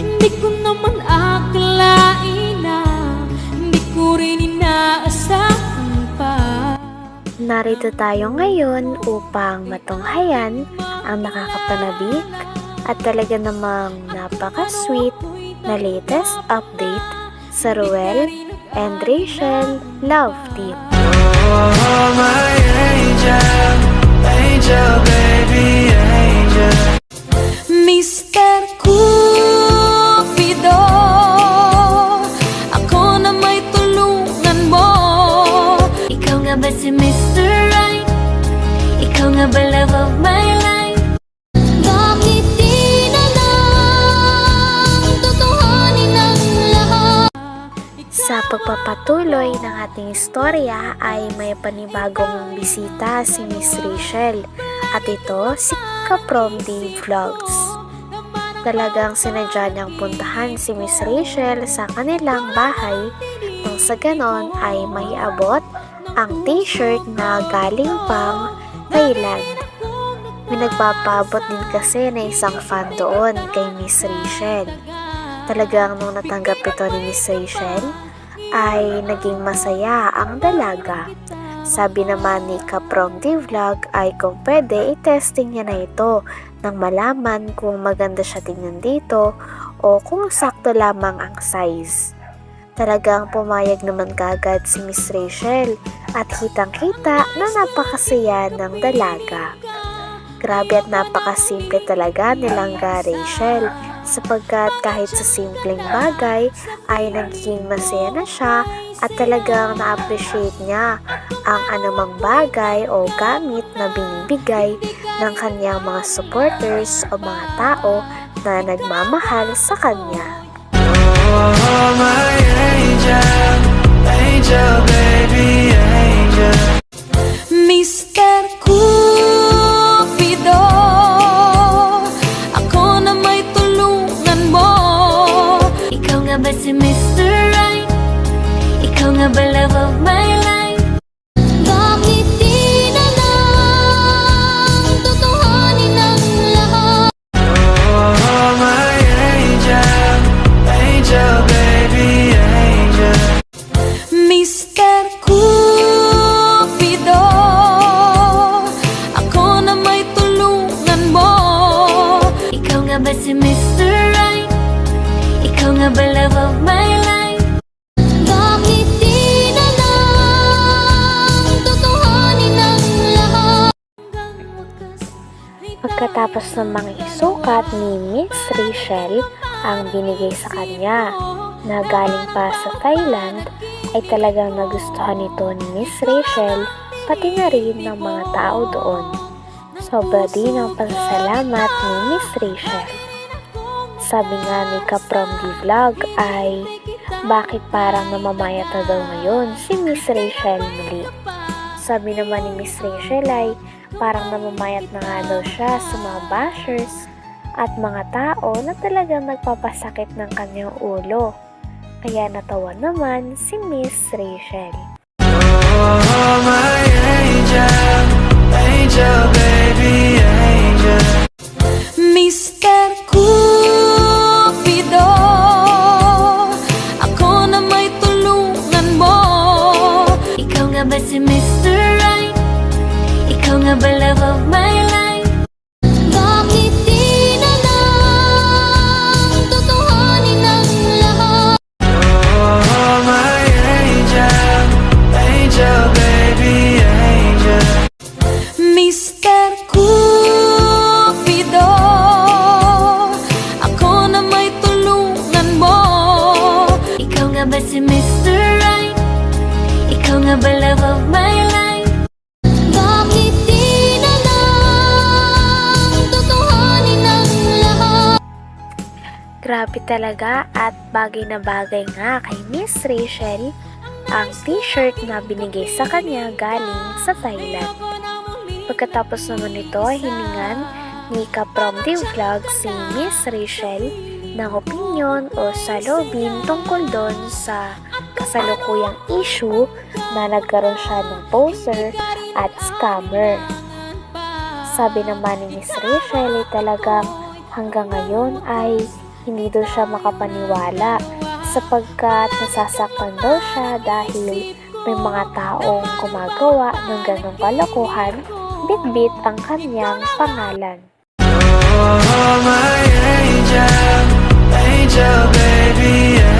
Hindi ko naman akalain na Hindi ko rin inaasahan pa Narito tayo ngayon upang matunghayan ang nakakapanabik at talaga namang napaka-sweet na latest update sa Ruel and Rachel Love Team. Oh, my angel, angel, baby, angel. Ikaw nga ba love of my life? Bakit di na lang Tutuhanin ang lahat? Sa pagpapatuloy ng ating istorya ay may panibagong bisita si Miss Rachel at ito si Kaprom D Vlogs. Talagang sinadya niyang puntahan si Miss Rachel sa kanilang bahay nang sa ganon ay may abot ang t-shirt na galing pang Thailand. May nagpapabot din kasi na isang fan doon kay Miss Rachel. Talagang nung natanggap ito ni Miss Rachel, ay naging masaya ang dalaga. Sabi naman ni Kaprom D Vlog ay kung pwede i-testing niya na ito nang malaman kung maganda siya tingnan dito o kung sakto lamang ang size. Talagang pumayag naman kagad si Miss Rachel at kitang-kita na napakasaya ng dalaga. Grabe at napakasimple talaga nilang ga Rachel sapagkat kahit sa simpleng bagay ay nagiging masaya na siya at talagang na-appreciate niya ang anumang bagay o gamit na binibigay ng kanyang mga supporters o mga tao na nagmamahal sa kanya. Oh, my angel, angel, baby, angel. Mr. Pagkatapos ng mga isukat ni Miss Rachel ang binigay sa kanya na galing pa sa Thailand ay talagang nagustuhan ito ni Miss Rachel pati na rin ng mga tao doon. Sobra din ang pasasalamat ni Miss Rachel. Sabi nga ni Kaprom D Vlog ay bakit parang namamayat na daw ngayon si Miss Rachel muli. Sabi naman ni Miss Rachel ay parang namamayat na nga daw siya sa mga bashers at mga tao na talagang nagpapasakit ng kanyang ulo. Kaya natawa naman si Miss Rachel. Oh, my nga ba si Mr. Right? Ikaw nga ba love of my life? Bakit di na lang lahat? Grabe talaga at bagay na bagay nga kay Miss Rachel ang t-shirt na binigay sa kanya galing sa Thailand. Pagkatapos naman nito, hiningan ni Kaprom Vlog si Miss Rachel ng opinion o salobin tungkol doon sa kasalukuyang issue na nagkaroon siya ng poser at scammer. Sabi naman ni Miss Rachel ay talagang hanggang ngayon ay hindi daw siya makapaniwala sapagkat nasasaktan daw siya dahil may mga taong gumagawa ng ganong kalokohan, bitbit ang kanyang pangalan. Oh, my angel, angel, baby, angel.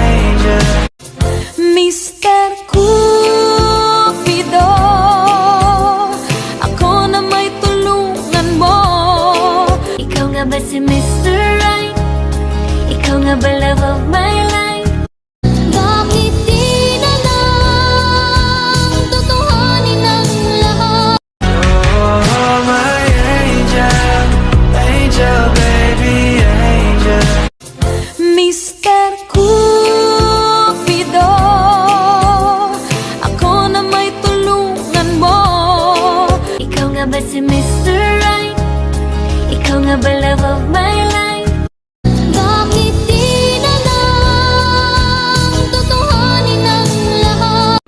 Of my life? Bakit di na lang Tutuhanin ang lahat?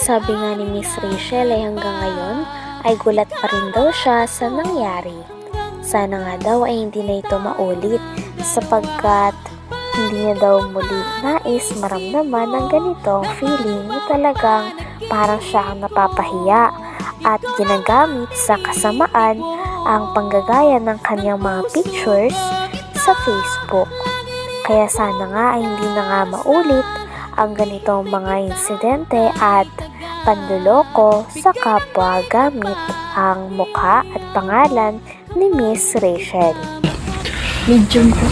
Sabi nga ni Miss Rachel ay hanggang ngayon ay gulat pa rin daw siya sa nangyari. Sana nga daw ay hindi na ito maulit sapagkat hindi niya daw muli nais maramdaman ng ganitong feeling na talagang parang siya ang napapahiya at ginagamit sa kasamaan ang panggagaya ng kanyang mga pictures sa Facebook. Kaya sana nga ay hindi na nga maulit ang ganitong mga insidente at panluloko sa kapwa gamit ang mukha at pangalan ni Miss Rachel.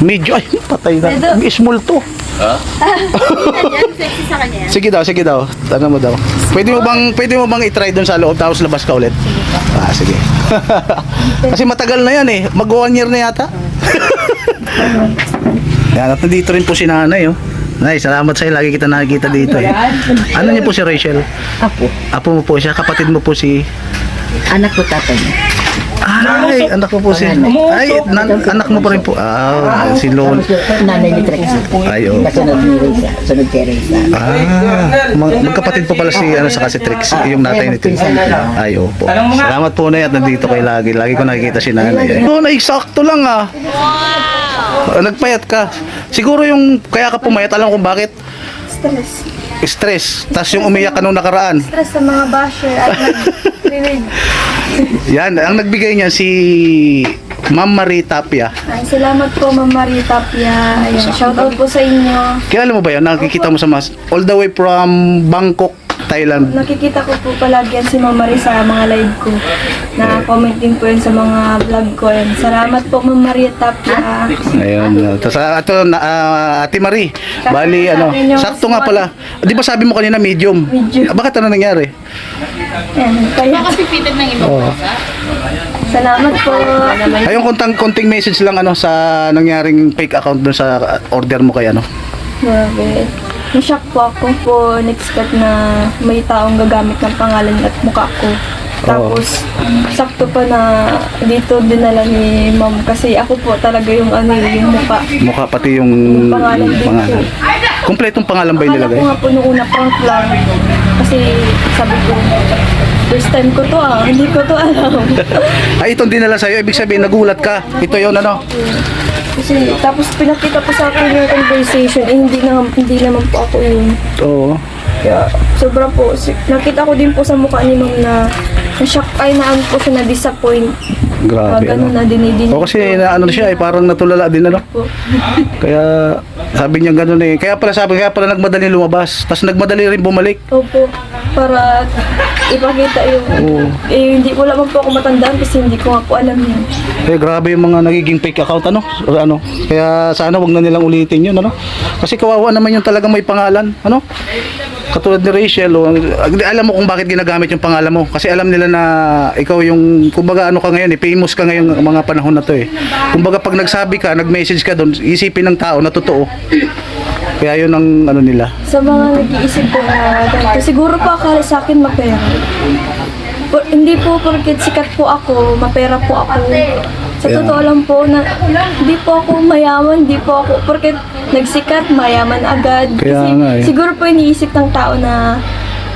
Medyo, ay, patay na. Small to. sige daw, sige daw. Tanong mo daw. Pwede mo bang, pwede mo bang i-try doon sa loob tapos labas ka ulit? Ah, sige. Kasi matagal na yan eh. Mag one year na yata. yan, at nandito rin po si nanay oh. Nay, salamat sa'yo. Lagi kita nakikita dito eh. Ano niyo po si Rachel? Apo. Apo mo po siya. Kapatid mo po si... Anak ko tatay. Ay, anak mo po si... Ay, nan- anak mo pa rin po. Ah, si Lol. Nanay ni Trixie. Ay, oh. Kasunod ni. Sunod kay Reza. Ah, mag- magkapatid po pala si ano sa kasi Trix, yung natay ni Trix. Ay, opo. Salamat po na at nandito kay lagi. Lagi ko nakikita si nanay. Oh, na eksakto lang ah. Wow! Nagpayat ka. Siguro yung kaya ka pumayat, alam kung bakit? stress. Stress. Tapos yung umiyak ka nung nakaraan. Stress sa mga basher at nag-read. Yan, ang nagbigay niya si Ma'am Marie Tapia. Ay, salamat po, Ma'am Marie Tapia. Ayan, shout out po sa inyo. Kilala mo ba yan? Nakikita mo sa mas all the way from Bangkok, Thailand. Nakikita ko po palagi yan si Ma'am Marie sa mga live ko. Na-comment din po yan sa mga vlog ko. Ayan. Salamat po, Ma'am Marie Tapia. Ayun. uh, Tapos uh, ito, na, ah, Ate Marie. Bali, ano, sakto nga pala. Di ba sabi mo kanina medium? Medium. Ah, Bakit ano nangyari? Ayan, kaya. Oo. Salamat po. Ayun, kontang, konting message lang ano sa nangyaring fake account dun sa order mo kay ano. Grabe. Na-shock po ako po in-expect na may taong gagamit ng pangalan at mukha ko. Tapos, sakto pa na dito dinala ni ma'am kasi ako po talaga yung ano yung mukha. Mukha pati yung Yung pangalan din pangalan. Kompletong pangalan ba yung Akala nilagay? ko nga po nung una prank lang. Kasi sabi ko, first time ko to ah, hindi ko to alam. Ay, itong dinala sa'yo. Ibig sabihin, nagulat ka. Ito yun, ano? Kasi tapos pinakita po sa akin yung conversation, eh hindi, na, hindi naman po ako yun. Oo. Kaya sobra po, si- nakita ko din po sa mukha ni ma'am na na-shock ay na ano po siya na-disappoint. Grabe, Pag ano ano? na dinidinig O kasi na ano siya eh, parang natulala din ano. Kaya sabi niya gano'n eh. Kaya pala sabi, kaya pala nagmadali lumabas. Tapos nagmadali rin bumalik. Opo, para ipakita yung, Oo. eh hindi ko naman po ako matandaan kasi hindi ko nga po alam yan. Eh grabe yung mga nagiging fake account ano? Or ano? Kaya sana wag na nilang ulitin 'yun ano? Kasi kawawa naman yung talagang may pangalan, ano? Katulad ni Rachel, o, alam mo kung bakit ginagamit yung pangalan mo. Kasi alam nila na ikaw yung, kumbaga ano ka ngayon, eh, famous ka ngayon mga panahon na to eh. Kumbaga pag nagsabi ka, nag-message ka doon, isipin ng tao na totoo. Kaya yun ang ano nila. Sa mga nag-iisip po na ganito, siguro po akala sa akin mapera. Po, hindi po porket sikat po ako, mapera po ako. Sa Kaya- totoo lang po na hindi po ako mayaman, hindi po ako porket nagsikat, mayaman agad. Kaya Kasi nga eh. siguro po iniisip ng tao na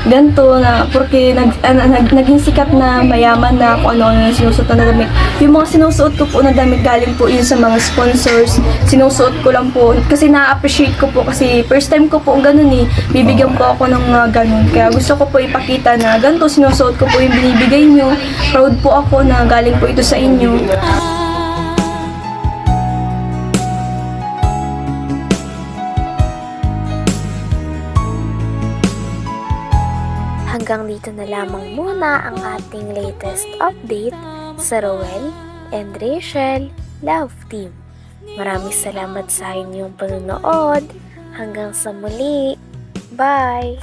ganito na porque nag, ano, nag, naging sikat na mayaman na kung ano yung sinusuot na damit. Yung mga sinusuot ko po na damit galing po yun sa mga sponsors. Sinusuot ko lang po kasi na-appreciate ko po kasi first time ko po ganun eh. Bibigyan po ako ng mga ganun. Kaya gusto ko po ipakita na ganito sinusuot ko po yung binibigay nyo. Proud po ako na galing po ito sa inyo. Hanggang dito na lamang muna ang ating latest update sa Rowell and Rachel Love Team. Maraming salamat sa inyong panonood. Hanggang sa muli. Bye!